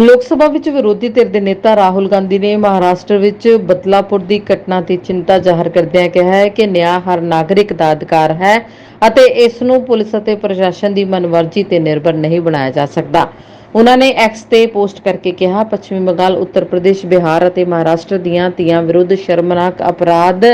ਲੋਕ ਸਭਾ ਵਿੱਚ ਵਿਰੋਧੀ ਧਿਰ ਦੇ ਨੇਤਾ ਰਾਹੁਲ ਗਾਂਧੀ ਨੇ ਮਹਾਰਾਸ਼ਟਰ ਵਿੱਚ ਬਦਲਾਪੁਰ ਦੀ ਘਟਨਾ ਤੇ ਚਿੰਤਾ ਜ਼ਾਹਰ ਕਰਦਿਆਂ ਕਿਹਾ ਹੈ ਕਿ ਨਿਆਂ ਹਰ ਨਾਗਰਿਕ ਦਾ ਅਧਿਕਾਰ ਹੈ ਅਤੇ ਇਸ ਨੂੰ ਪੁਲਿਸ ਅਤੇ ਪ੍ਰਸ਼ਾਸਨ ਦੀ ਮਨਮਰਜ਼ੀ ਤੇ ਨਿਰਭਰ ਨਹੀਂ ਬਣਾਇਆ ਜਾ ਸਕਦਾ। ਉਹਨਾਂ ਨੇ ਐਕਸ ਤੇ ਪੋਸਟ ਕਰਕੇ ਕਿਹਾ, ਪੱਛਮੀ ਬੰਗਾਲ, ਉੱਤਰ ਪ੍ਰਦੇਸ਼, ਬਿਹਾਰ ਅਤੇ ਮਹਾਰਾਸ਼ਟਰ ਦੀਆਂ ਧੀਆਂ ਵਿਰੁੱਧ ਸ਼ਰਮਨਾਕ ਅਪਰਾਧ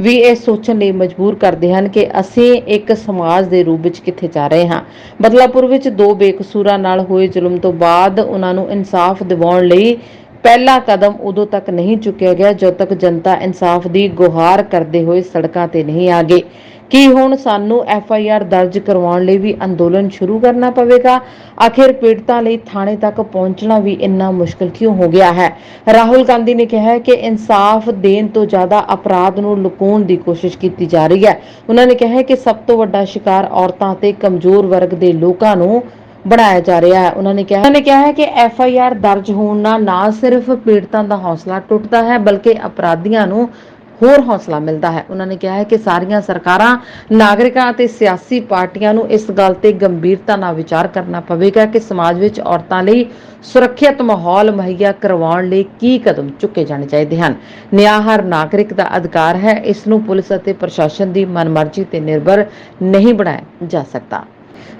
ਵੀ ਇਹ ਸੋਚਣ ਲਈ ਮਜਬੂਰ ਕਰਦੇ ਹਨ ਕਿ ਅਸੀਂ ਇੱਕ ਸਮਾਜ ਦੇ ਰੂਪ ਵਿੱਚ ਕਿੱਥੇ ਜਾ ਰਹੇ ਹਾਂ। ਬਦਲਾਪੁਰ ਵਿੱਚ ਦੋ ਬੇਕਸੂਰਾਂ ਨਾਲ ਹੋਏ ਜ਼ੁਲਮ ਤੋਂ ਬਾਅਦ ਉਹਨਾਂ ਨੂੰ ਇਨਸਾਫ ਦਿਵਾਉਣ ਲਈ ਪਹਿਲਾ ਕਦਮ ਉਦੋਂ ਤੱਕ ਨਹੀਂ ਚੁੱਕਿਆ ਗਿਆ, ਜਦੋਂ ਤੱਕ ਜਨਤਾ ਇਨਸਾਫ ਦੀ ਗੁਹਾਰ ਕਰਦੇ ਹੋਏ ਸੜਕਾਂ ਤੇ ਨਹੀਂ ਆ ਗਏ ਕੀ ਹੁਣ ਸਾਨੂੰ ਐਫ ਆਈ ਆਰ ਦਰਜ ਕਰਵਾਉਣ ਲਈ ਵੀ ਅੰਦੋਲਨ ਸ਼ੁਰੂ ਕਰਨਾ ਪਵੇਗਾ? ਆਖਿਰ ਪੀੜਤਾਂ ਲਈ ਥਾਣੇ ਤੱਕ ਪਹੁੰਚਣਾ ਵੀ ਇੰਨਾ ਮੁਸ਼ਕਲ ਕਿਉਂ ਹੋ ਗਿਆ ਹੈ? ਰਾਹੁਲ ਗਾਂਧੀ ਨੇ ਕਿਹਾ ਕਿ ਇਨਸਾਫ ਦੇਣ ਤੋਂ ਜ਼ਿਆਦਾ ਅਪਰਾਧ ਨੂੰ ਲੁਕਾਉਣ ਦੀ ਕੋਸ਼ਿਸ਼ ਕੀਤੀ ਜਾ ਰਹੀ ਹੈ। ਉਹਨਾਂ ਨੇ ਕਿਹਾ ਕਿ ਸਭ ਤੋਂ ਵੱਡਾ ਸ਼ਿਕਾਰ ਔਰਤਾਂ ਤੇ ਕਮਜ਼ੋਰ ਵਰਗ ਦੇ ਲੋਕਾਂ ਨੂੰ ਬਣਾਇਆ ਜਾ ਰਿਹਾ ਹੈ। ਉਹਨਾਂ ਨੇ ਕਿਹਾ ਉਹਨਾਂ ਨੇ ਕਿਹਾ ਹੈ ਕਿ ਐਫ ਆਈ ਆਰ ਦਰਜ ਹੋਣ ਨਾਲ ਨਾ ਸਿਰਫ ਪੀੜਤਾਂ ਦਾ ਹੌਸਲਾ ਟੁੱਟਦਾ ਹੈ, ਬਲਕਿ ਅਪਰਾਧੀਆਂ ਨੂੰ ਹੋਰ ਹੌਸਲਾ ਮਿਲਦਾ ਹੈ। ਉਹਨਾਂ ਨੇ ਕਿਹਾ ਹੈ ਕਿ ਸਾਰੀਆਂ ਸਰਕਾਰਾਂ, ਨਾਗਰਿਕਾਂ ਅਤੇ ਸਿਆਸੀ ਪਾਰਟੀਆਂ ਨੂੰ ਇਸ ਗੱਲ ਤੇ ਗੰਭੀਰਤਾ ਨਾਲ ਵਿਚਾਰ ਕਰਨਾ ਪਵੇਗਾ ਕਿ ਸਮਾਜ ਵਿੱਚ ਔਰਤਾਂ ਲਈ ਸੁਰੱਖਿਅਤ ਮਾਹੌਲ ਮੁਹੱਈਆ ਕਰਵਾਉਣ ਲਈ ਕੀ ਕਦਮ ਚੁੱਕੇ ਜਾਣੇ ਚਾਹੀਦੇ ਹਨ। ਨਿਆਂ ਹਰ ਨਾਗਰਿਕ ਦਾ ਅਧਿਕਾਰ ਹੈ। ਇਸ ਨੂੰ ਪੁਲਿਸ ਅਤੇ ਪ੍ਰਸ਼ਾਸਨ ਦੀ ਮਨਮਰਜ਼ੀ ਤੇ ਨਿਰਭਰ ਨਹੀਂ ਬਣਾਇਆ ਜਾ ਸਕਦਾ।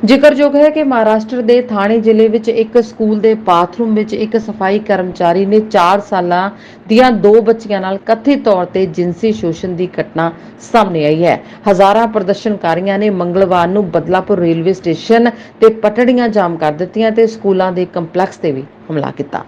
ਜ਼ਿਕਰਯੋਗ ਹੈ ਕਿ ਮਹਾਰਾਸ਼ਟਰ ਦੇ ਥਾਣੇ ਜ਼ਿਲ੍ਹੇ ਵਿੱਚ ਇੱਕ ਸਕੂਲ ਦੇ ਬਾਥਰੂਮ ਵਿੱਚ ਇੱਕ ਸਫ਼ਾਈ ਕਰਮਚਾਰੀ ਨੇ 4 ਸਾਲਾਂ ਦੀਆਂ ਦੋ ਬੱਚੀਆਂ ਨਾਲ ਕਥਿਤ ਤੌਰ ਤੇ ਜਿਨਸੀ ਸ਼ੋਸ਼ਣ ਦੀ ਘਟਨਾ ਸਾਹਮਣੇ ਆਈ ਹੈ। ਹਜ਼ਾਰਾਂ ਪ੍ਰਦਰਸ਼ਨਕਾਰੀਆਂ ਨੇ ਮੰਗਲਵਾਰ ਨੂੰ ਬਦਲਾਪੁਰ ਰੇਲਵੇ ਸਟੇਸ਼ਨ ਤੇ ਪਟੜੀਆਂ ਜਾਮ ਕਰ ਦਿੱਤੀਆਂ ਤੇ ਸਕੂਲਾਂ ਦੇ ਕੰਪਲੈਕਸ ਤੇ ਵੀ ਹਮਲਾ ਕੀਤਾ।